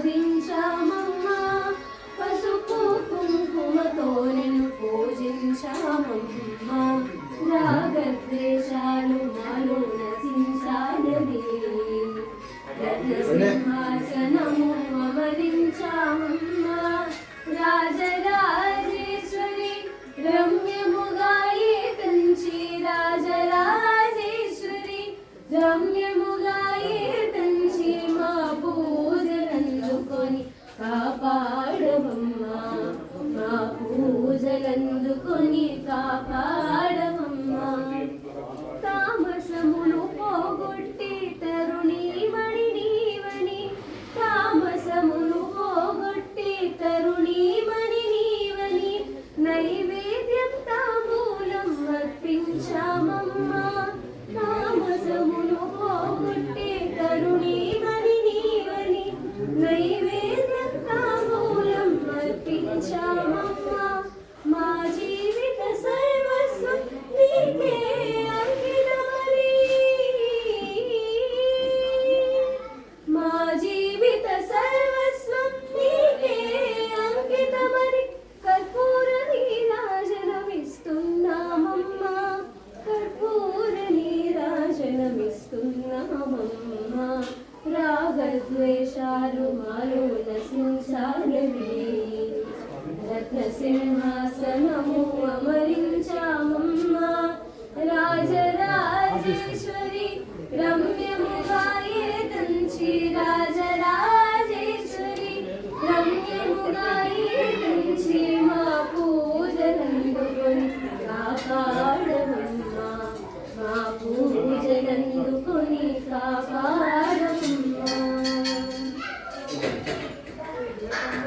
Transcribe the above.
పూజించామమ్మా. పసుపు కుంకుమతో నిన్ను పూజించామమ్మా. రాగద్వేషాలు మాలో నశించాలని. రత్నసింహాసనము అమరించామమ్మా. రాజరాజేశ్వరి రమ్యముగా ఏకంచి రాజరాజేశ్వరి రమ్యముగా ఏకంచి మా పూ నీరాజనమిస్తున్నామమ్మా రాగద్వేషాలు మాలో నశించాలి రత్న సింహాసనము Baba.